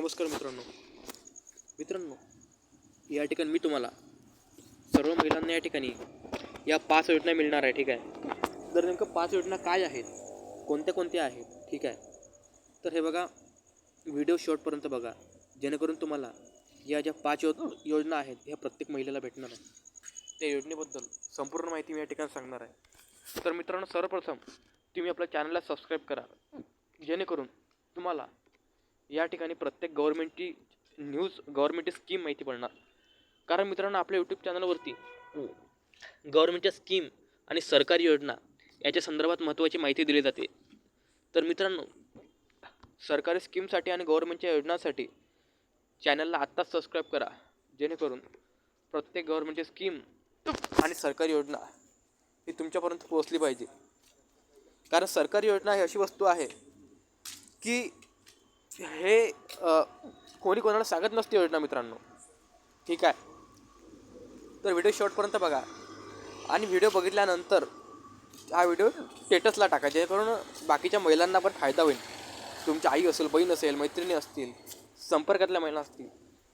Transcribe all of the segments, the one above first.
नमस्कार मित्रांनो. मित्रांनो या ठिकाणी मी तुम्हाला सर्व महिलांना या ठिकाणी या पाच योजना मिळणार आहे ठीक आहे? तर नेमकं पाच योजना काय आहेत? कोणत्या कोणत्या आहेत? ठीक आहे? तर हे बघा व्हिडिओ शॉर्टपर्यंत बघा. जेणेकरून तुम्हाला या ज्या पाच यो योजना आहेत ह्या प्रत्येक महिलेला भेटणार आहे त्या योजनेबद्दल संपूर्ण माहिती मी या ठिकाणी सांगणार आहे. तर मित्रांनो सर्वप्रथम तुम्ही आपल्या चॅनलला सबस्क्राईब करा. जेणेकरून तुम्हाला या ठिकाणी प्रत्येक गव्हर्मेंटची न्यूज गव्हर्मेंटची स्कीम माहिती पडणार. कारण मित्रांनो आपल्या यूट्यूब चॅनलवरती गव्हर्मेंटच्या स्कीम आणि सरकारी योजना याच्या संदर्भात महत्त्वाची माहिती दिली जाते. तर मित्रांनो सरकारी स्कीमसाठी आणि गव्हर्मेंटच्या योजनांसाठी चॅनलला आत्ताच सबस्क्राईब करा. जेणेकरून प्रत्येक गव्हर्मेंटची स्कीम आणि सरकारी योजना ही तुमच्यापर्यंत पोहोचली पाहिजे. कारण सरकारी योजना ही अशी वस्तू आहे की हे कोणी कोणाला सांगत नसते योजना मित्रांनो. ठीक आहे? तर व्हिडिओ शॉर्टपर्यंत बघा. आणि व्हिडिओ बघितल्यानंतर हा व्हिडिओ स्टेटसला टाका जेणेकरून बाकीच्या महिलांना पण फायदा होईल. तुमची आई असेल बहीण असेल मैत्रिणी असतील संपर्कातल्या महिला असतील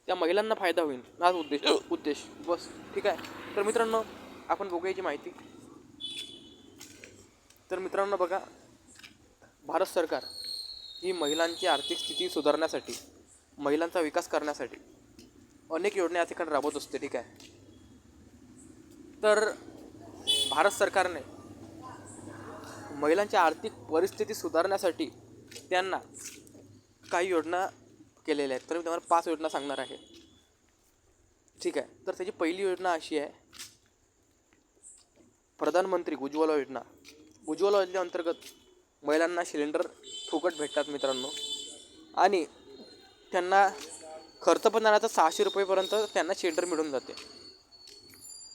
त्या महिलांना फायदा होईल. हाच उद्देश उद्देश. बस. ठीक आहे? तर मित्रांनो आपण बघूयाची माहिती. तर मित्रांनो बघा भारत सरकार ही महिलांची आर्थिक स्थिती सुधारण्यासाठी महिलांचा विकास करण्यासाठी अनेक योजना या ठिकाणी राबवत असते ठीक आहे? तर भारत सरकारने महिलांची आर्थिक परिस्थिती सुधारण्यासाठी त्यांना काही योजना केलेल्या आहेत. तर मी तुम्हाला पाच योजना सांगणार आहे. ठीक आहे? तर त्याची पहिली योजना अशी आहे प्रधानमंत्री उज्ज्वला योजना. उज्ज्वला योजनेअंतर्गत महिलांना सिलेंडर फुकट भेटतात मित्रांनो. आणि त्यांना खर्च पण जाण्याचा सहाशे रुपयेपर्यंत त्यांना सिलेंडर मिळून जाते.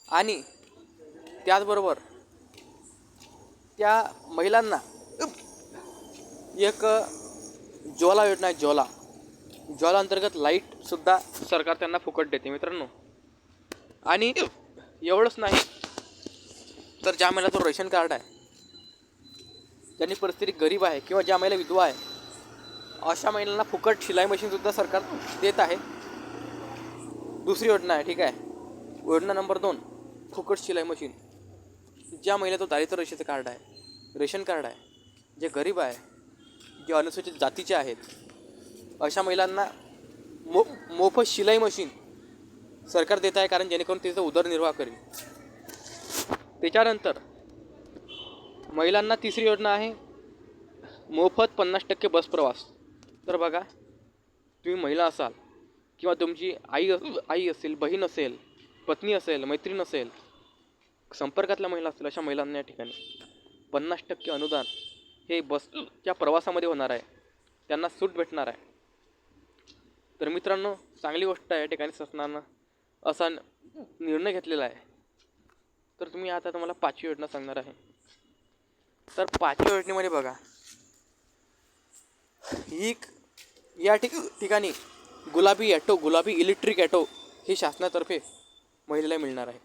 आणि त्याचबरोबर त्या महिलांना एक ज्वाला योजना आहे ज्वाला. ज्वाला अंतर्गत लाईटसुद्धा सरकार त्यांना फुकट देते मित्रांनो. आणि एवढंच नाही तर ज्या महिला तो रेशन कार्ड आहे ज्यांनी परिस्थिती गरीब आहे किंवा ज्या महिला विधवा आहे अशा महिलांना फुकट शिलाई मशीनसुद्धा सरकार देत आहे. दुसरी योजना आहे ठीक आहे. योजना नंबर दोन फुकट शिलाई मशीन ज्या महिला तो दारिद्र्य रेषेचं कार्ड आहे रेशन कार्ड आहे जे गरीब आहे जे अनुसूचित जातीचे आहेत अशा महिलांना मो मोफत शिलाई मशीन सरकार देत आहे कारण जेणेकरून तिचा उदरनिर्वाह करेल. त्याच्यानंतर महिलांना तिसरी योजना आहे मोफत पन्नास टक्के बस प्रवास. तर बघा तुम्ही महिला असाल किंवा तुमची आई आई असेल बहीण असेल पत्नी असेल मैत्रीण असेल संपर्कातल्या महिला असतील अशा महिलांना या ठिकाणी पन्नास टक्के अनुदान हे बसच्या प्रवासामध्ये होणार आहे. त्यांना सूट भेटणार आहे. तर मित्रांनो चांगली गोष्ट आहे या ठिकाणी शासनानं असा निर्णय घेतलेला आहे. तर तुम्ही आता तुम्हाला पाचवी योजना सांगणार आहे. तर पाचव्या योजनेमध्ये बघा. ही या ठिक ठिकाणी गुलाबी ॲटो गुलाबी इलेक्ट्रिक ॲटो ही शासनातर्फे महिलेला मिळणार आहे.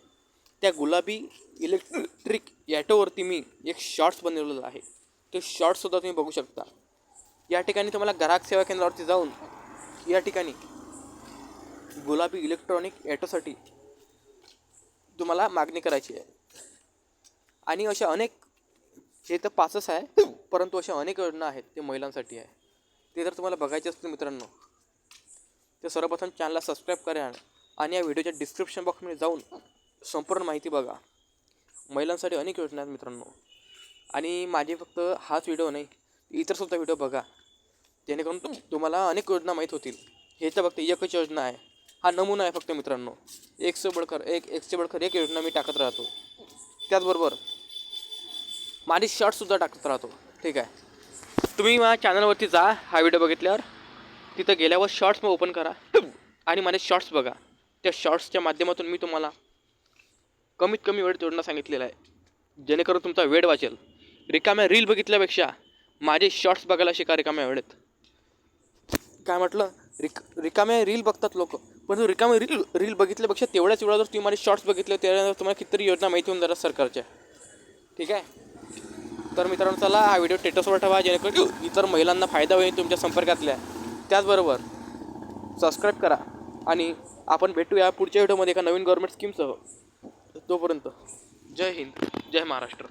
त्या गुलाबी इलेक्ट्रिक ॲटोवरती मी एक शॉर्ट्स बनवलेलं आहे. ते शॉर्ट्ससुद्धा तुम्ही बघू शकता. या ठिकाणी तुम्हाला ग्राहक सेवा केंद्रावरती जाऊन या ठिकाणी गुलाबी इलेक्ट्रॉनिक ॲटोसाठी तुम्हाला मागणी करायची आहे. आणि अशा अनेक हे तर पाचच आहे परंतु अशा अनेक योजना आहेत ते महिलांसाठी आहे. ते जर तुम्हाला बघायचे असतील मित्रांनो तर सर्वप्रथम चॅनलला सबस्क्राईब करा आणि या व्हिडिओच्या डिस्क्रिप्शन बॉक्समध्ये जाऊन संपूर्ण माहिती बघा. महिलांसाठी अनेक योजना आहेत मित्रांनो. आणि माझे फक्त हाच व्हिडिओ नाही इतरसुद्धा व्हिडिओ बघा. जेणेकरून तुम तुम्हाला अनेक योजना माहीत होतील. हे तर फक्त एकच योजना आहे. हा नमुना आहे फक्त मित्रांनो. एक से बडकर एक एक से बडकर एक योजना मी टाकत राहतो. त्याचबरोबर माझी शॉर्ट्ससुद्धा टाकत राहतो. ठीक आहे. तुम्ही माझ्या चॅनलवरती जा हा व्हिडिओ बघितल्यावर तिथं गेल्यावर शॉर्ट्स मग ओपन करा. आणि माझे शॉर्ट्स बघा. त्या शॉर्ट्सच्या माध्यमातून मी तुम्हाला कमीत कमी वेळ तोडणं सांगितलेलं आहे. जेणेकरून तुमचा वेळ वाचेल. रिकाम्या रील बघितल्यापेक्षा माझे शॉर्ट्स बघायला शिका रिकाम्या वेळेत काय म्हटलं? रिक रिकाम्या रील बघतात लोक. पण रिकाम्या रील रील बघितल्यापेक्षा तेवढ्याच वेळा जर तुम्ही माझे शॉर्ट्स बघितले तेवढ्या तुम्हाला कितीतरी योजना माहिती होऊन जातात सरकारच्या. ठीक आहे? तर मित्रांनो चला हा व्हिडिओ स्टेटसवर ठेवा जेणेकरून इतर महिलांना फायदा होईल तुमच्या संपर्कातल्या. त्याचबरोबर सबस्क्राईब करा आणि आपण भेटूया पुढच्या व्हिडिओमध्ये एका नवीन गव्हर्मेंट स्कीमसह तोपर्यंत जय हिंद जय महाराष्ट्र.